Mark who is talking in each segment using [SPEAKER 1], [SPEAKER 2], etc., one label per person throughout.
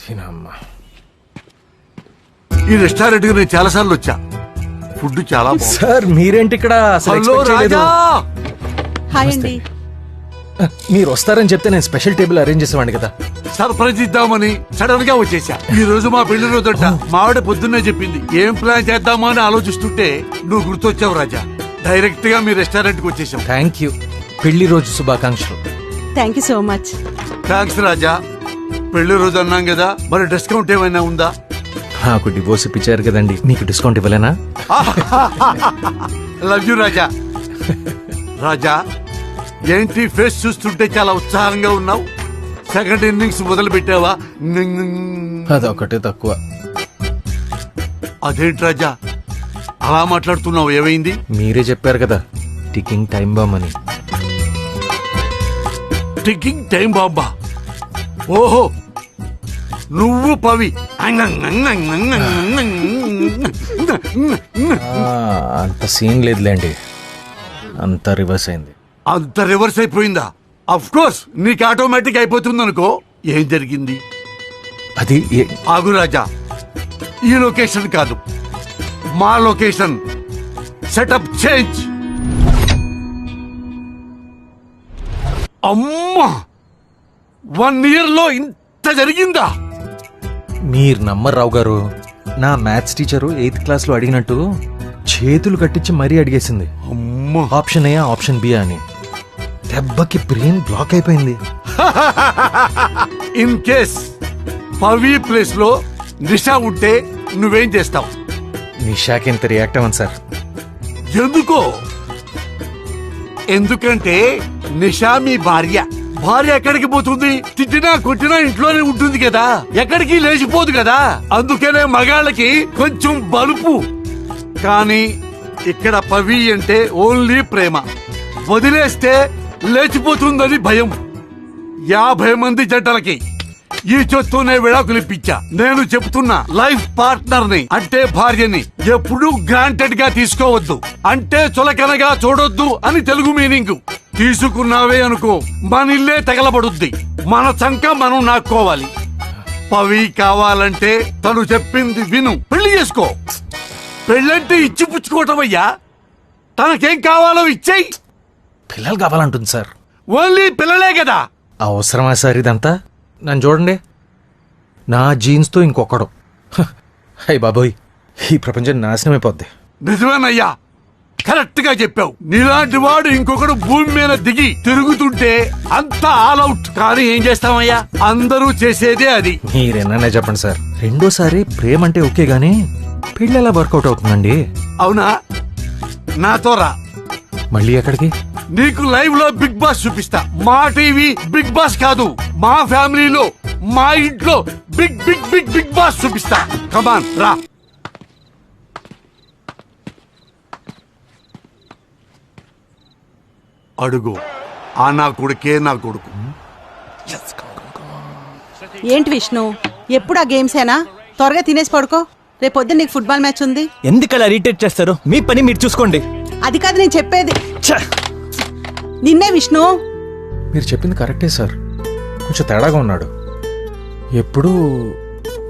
[SPEAKER 1] దీనమ్మా
[SPEAKER 2] ఈ రెస్టారెంట్కి నేను చాలా సార్లు వచ్చా. ఫుడ్ చాలా బాగుంది.
[SPEAKER 1] సార్ మీరేంటి ఇక్కడ అసలు
[SPEAKER 2] హలో
[SPEAKER 1] expect చేయలేదు.
[SPEAKER 2] రాజా!
[SPEAKER 3] హాయ్ అండి.
[SPEAKER 1] మీరు వస్తారని చెప్తే నేను స్పెషల్ టేబుల్ అరేంజ్ చేసేవాడిని కదా.
[SPEAKER 2] సర్ప్రైజ్ ఇద్దామని సడన్గా వచ్చేసా. ఈ రోజు మా పెళ్ళి రోజుట మావిడ పొద్దున్నే చెప్పింది. ఏం ప్లాన్ చేద్దామా అని ఆలోచిస్తుంటే నువ్వు గుర్తొచ్చావు రాజా. డైరెక్ట్గా మీ రెస్టారెంట్కి వచ్చేసాం
[SPEAKER 1] థ్యాంక్ యూ పెళ్ళి రోజు శుభాకాంక్షలు.
[SPEAKER 3] Thank you so much
[SPEAKER 2] thanks Raja. పెళ్ళి రోజు అన్నాం కదా మరి డిస్కౌంట్ ఏమైనా ఉందా?
[SPEAKER 1] నాకు డివోర్స్ ఇప్పించారు కదండి. మీకు డిస్కౌంట్ ఇవ్వలేనా?
[SPEAKER 2] Love you Raja. రాజా ఏంటి ఫేస్ చూస్తుంటే చాలా ఉత్సాహంగా ఉన్నావు? సెకండ్ ఇన్నింగ్స్ మొదలు పెట్టావా
[SPEAKER 1] అదొకటే తక్కువ.
[SPEAKER 2] అదేంటి రాజా? అలా మాట్లాడుతున్నావు ఏమైంది?
[SPEAKER 1] మీరే చెప్పారు కదా టికింగ్ టైం బామ్ అని.
[SPEAKER 2] టికింగ్ టైం బాబా ఓహో నువ్వు పవి.
[SPEAKER 1] అంత సీన్ లేదులేండి. అంత రివర్స్ అయింది.
[SPEAKER 2] అంత రివర్స్ అయిపోయిందా? అఫ్ కోర్స్ నీకు ఆటోమేటిక్ అయిపోతుంది అనుకో ఏం జరిగింది?
[SPEAKER 1] అది
[SPEAKER 2] ఆగు రాజా. ఈ లొకేషన్ కాదు. మా లొకేషన్ సెటప్ చేంజ్ అమ్మా! వన్ ఇయర్లో ఇంత జరిగిందా?
[SPEAKER 1] మీరు నమ్మరు రావు గారు. నా మ్యాథ్స్ టీచరు ఎయిత్ క్లాస్లో అడిగినట్టు చేతులు కట్టించి మరీ అడిగేసింది.
[SPEAKER 2] అమ్మా.
[SPEAKER 1] ఆప్షన్ ఏ ఆప్షన్ బి అని. దెబ్బకి బ్రెయిన్ బ్లాక్ అయిపోయింది.
[SPEAKER 2] ఇన్ కేస్ పవి ప్లేస్లో నిషా ఉంటే నువ్వేం చేస్తావు?
[SPEAKER 1] నిషాకి ఎంత రియాక్ట్ అవ్వను సార్.
[SPEAKER 2] ఎందుకో? ఎందుకంటే నిషా మీ భార్య. భార్య ఎక్కడికి పోతుంది? తిట్టినా కొట్టినా ఇంట్లోనే ఉంటుంది కదా. ఎక్కడికి లేచిపోదు కదా. అందుకనే మగాళ్ళకి కొంచెం బలుపు. కానీ ఇక్కడ పవి అంటే ఓన్లీ ప్రేమ. వదిలేస్తే లేచిపోతుందని భయం. యాభై మంది జంటలకి ఈ చెత్తూనే విడాకులు ఇప్పించా. నేను చెప్తున్నా లైఫ్ పార్ట్నర్ని అంటే భార్యని ఎప్పుడు గ్రాంటెడ్గా తీసుకోవద్దు. అంటే చులకనగా చూడొద్దు అని తెలుగు మీనింగ్. తీసుకున్నావే అనుకో మన ఇల్లే తగలబడుద్ది. మన చంక మనం నాక్కోవాలి. పవి కావాలంటే తను చెప్పింది విను. పెళ్ళి చేసుకో. పెళ్ళంటే ఇచ్చి పుచ్చుకోవటం అయ్యా. తనకేం కావాలో ఇచ్చేయి.
[SPEAKER 1] పిల్లలు కావాలంటుంది సార్.
[SPEAKER 2] ఓన్లీ పిల్లలే కదా.
[SPEAKER 1] అవసరమా సార్ ఇదంతా? నన్ను చూడండి. నా జీన్స్తో ఇంకొకడు. హ, బాబోయ్ ఈ ప్రపంచం నాశనం అయిపోద్ది
[SPEAKER 2] నిజమేనయ్యా. కరెక్ట్గా చెప్పావు. నీలాంటి వాడు ఇంకొకడు భూమి మీద దిగి తిరుగుతుంటే అంతా ఆల్ అవుట్ కానీ ఏం చేస్తామయ్యా అందరూ చేసేదే అది.
[SPEAKER 1] మీరేనా చెప్పండి సార్. రెండోసారి ప్రేమ అంటే ఓకే గానీ పెళ్ళి ఎలా వర్కౌట్ అవుతుందండి?
[SPEAKER 2] అవునా? నాతో రా
[SPEAKER 1] మళ్ళీ ఎక్కడికి?
[SPEAKER 2] నీకు లైవ్లో బిగ్ బాస్ చూపిస్తా. మా టీవీ బిగ్ బాస్ కాదు. మా ఫ్యామిలీలో మా ఇంట్లో big big big big boss చూపిస్తా. కమాన్ రా. అడుగు. ఆ నా కొడుకే నా కొడుకు.
[SPEAKER 3] ఏంటి విష్ణు? ఎప్పుడు ఆ గేమ్సేనా త్వరగా తినేసి పడుకో. రేపు పొద్దున్న నీకు ఫుట్బాల్ మ్యాచ్ ఉంది.
[SPEAKER 4] ఎందుకు అలా రీటేట్ చేస్తారు? మీ పని మీరు చూసుకోండి.
[SPEAKER 3] అది కాదు నేను చెప్పేది! నిన్నే విష్ణు.
[SPEAKER 1] మీరు చెప్పింది కరెక్టే సార్. కొంచెం తేడాగా ఉన్నాడు. ఎప్పుడూ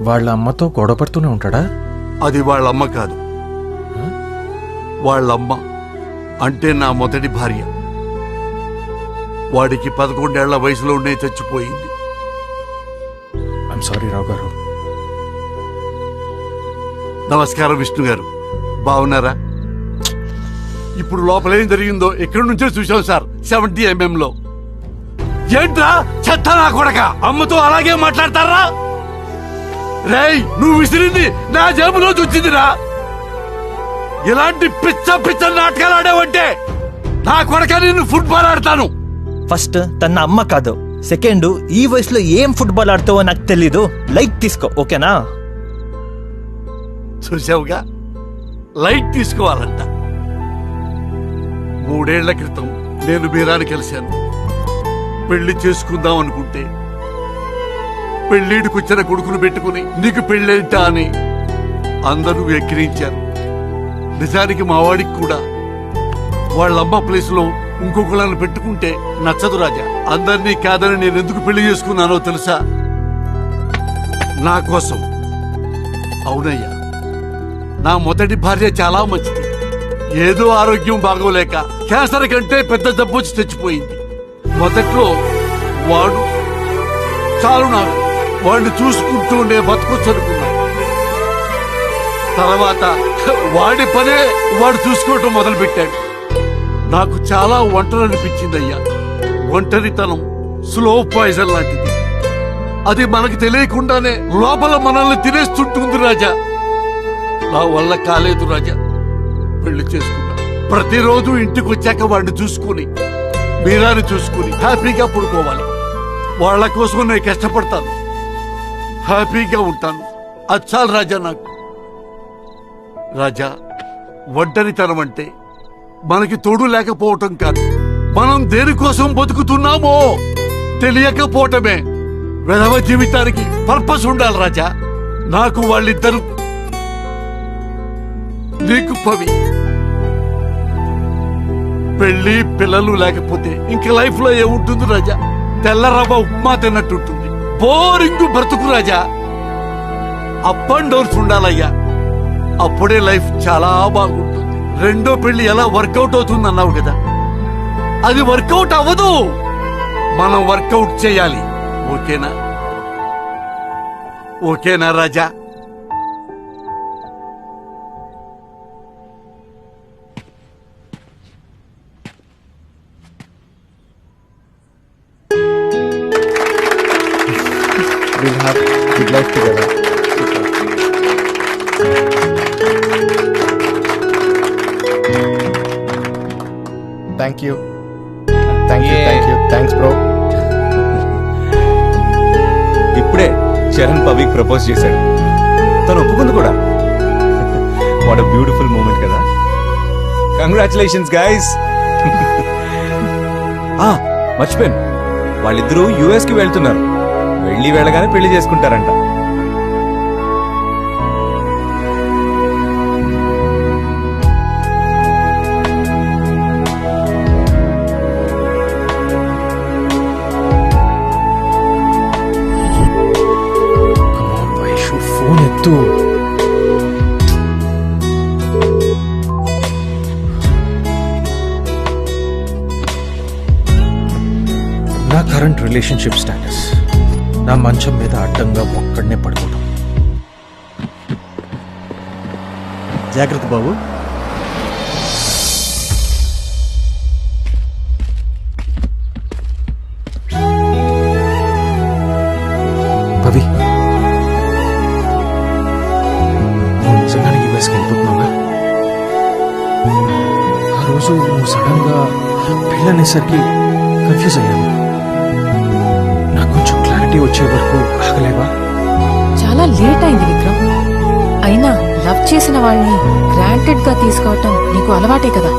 [SPEAKER 1] వాళ్ళ అమ్మతో గొడవ పడుతూనే ఉంటాడా?
[SPEAKER 2] అది వాళ్ళమ్మ కాదు. వాళ్ళమ్మ అంటే నా మొదటి భార్య. వాడికి పదకొండేళ్ళ వయసులోనే చచ్చిపోయింది.
[SPEAKER 1] ఐఎమ్ సారీ రావు గారు
[SPEAKER 2] నమస్కారం విష్ణు గారు. బాగున్నారా ఇప్పుడు లోపల ఏం జరిగిందో ఎక్కడి నుంచో చూసాం సార్ సెవెంటీ ఎంఎం లో ఏంట్రా? చెత్త నా కొడక. అమ్మతో అలాగే మాట్లాడతారా? రేయ్ నువ్వు విసిరింది నా జేబులో వచ్చిందిరా ఇలాంటి పిచ్చ పిచ్చ నాటకాలు ఆడావంటే నా కొడక నిన్ను ఫుట్బాల్ ఆడతాను.
[SPEAKER 4] ఫస్ట్ తన అమ్మ కాదు. సెకండ్ ఈ వయసులో ఏం ఫుట్బాల్ ఆడతావో నాకు తెలీదు. లైట్ తీసుకో ఓకేనా?
[SPEAKER 2] చూసావుగా? లైట్ తీసుకోవాలంట. మూడేళ్ళ క్రితం నేను మీరాని కలిశాను. పెళ్ళి చేసుకుందాం అనుకుంటే. పెళ్ళిడికొచ్చిన కొడుకును పెట్టుకుని నీకు పెళ్ళేంటా అని అందరూ ఎక్కిరించారు. నిజానికి మా వాడికి కూడా. వాళ్ళమ్మ ప్లేస్లో ఇంకొకళ్ళని పెట్టుకుంటే నచ్చదు రాజా. అందరినీ కాదని నేను ఎందుకు పెళ్ళి చేసుకున్నానో తెలుసా? నా కోసం. అవునయ్యా. నా మొదటి భార్య చాలా మంచిది. ఏదో ఆరోగ్యం బాగోలేక క్యాన్సర్ కంటే పెద్ద జబ్బు వచ్చి తెచ్చిపోయింది. మొదట్లో వాడు చాలు నాకు వాడిని చూసుకుంటూ ఉండే బతకొచ్చు తర్వాత వాడి పనే వాడు చూసుకోవటం మొదలుపెట్టాడు. నాకు చాలా ఒంటరి అనిపించిందయ్యా. ఒంటరితనం స్లో పాయిజన్ లాంటిది. అది మనకు తెలియకుండానే లోపల మనల్ని తినేస్తుంటుంది రాజా. నా వల్ల కాలేదు రాజా. పెళ్ళి చేసుకున్నా. ప్రతిరోజు ఇంటికి వచ్చాక వాడిని చూసుకుని మీరాని చూసుకుని హ్యాపీగా పడుకోవాలి. వాళ్ళ కోసం నేను కష్టపడతాను. హ్యాపీగా ఉంటాను. అది చాలు రాజా నాకు. రాజా ఒంటరితనం అంటే మనకి తోడు లేకపోవటం కాదు. మనం దేనికోసం బతుకుతున్నామో తెలియకపోవటమే. విధవ జీవితానికి పర్పస్ ఉండాలి రాజా. నాకు వాళ్ళిద్దరు. నీకు పవి. పెళ్ళి పిల్లలు లేకపోతే ఇంక లైఫ్లో ఏముంటుంది రాజా? తెల్లరవ్వ ఉప్మా తిన్నట్టుంటుంది. బోరింగ్ బ్రతుకు రాజా. అప్ అండ్ డౌన్స్ ఉండాలయ్యా. అప్పుడే లైఫ్ చాలా బాగుంటుంది. రెండో పెళ్ళి ఎలా వర్కౌట్ అవుతుంది అన్నావు కదా. అది వర్కౌట్ అవ్వదు. మనం వర్కౌట్ చేయాలి. ఓకేనా? ఓకేనా రాజా?
[SPEAKER 5] We'll have good life together. Thank you. Thank you, thank you. Thanks, bro.
[SPEAKER 6] ఇప్పుడే చరణ్ పవిక్ ప్రపోజ్ చేశాడు. తను ఒప్పుకుంది కూడా. వాట్ బ్యూటిఫుల్ మూమెంట్ కదా. కంగ్రాచులేషన్స్ గైస్ మర్చిపోయాను. వాళ్ళిద్దరూ యుఎస్కి వెళ్తున్నారు. వెళ్ళి వెళ్ళగానే పెళ్ళి చేసుకుంటారంట.
[SPEAKER 1] కరెంట్ రిలేషన్షిప్ స్టేటస్ నా మంచం మీద అడ్డంగా ఒక్కడనే పడుకోవడం
[SPEAKER 5] జాగ్రత్త బాబు.
[SPEAKER 1] పవి నిజంగానే యూఎస్కి ఆ రోజు నువ్వు సడన్గా పెళ్ళనేసరికి కన్ఫ్యూజ్ అయ్యాను పార్టీ వచ్చే వరకు ఆగలేవా?
[SPEAKER 7] చాలా లేట్ అయింది విక్రమ్. అయినా లవ్ చేసిన వాళ్ళని గ్రాంటెడ్గా తీసుకోవటం నీకు అలవాటే కదా?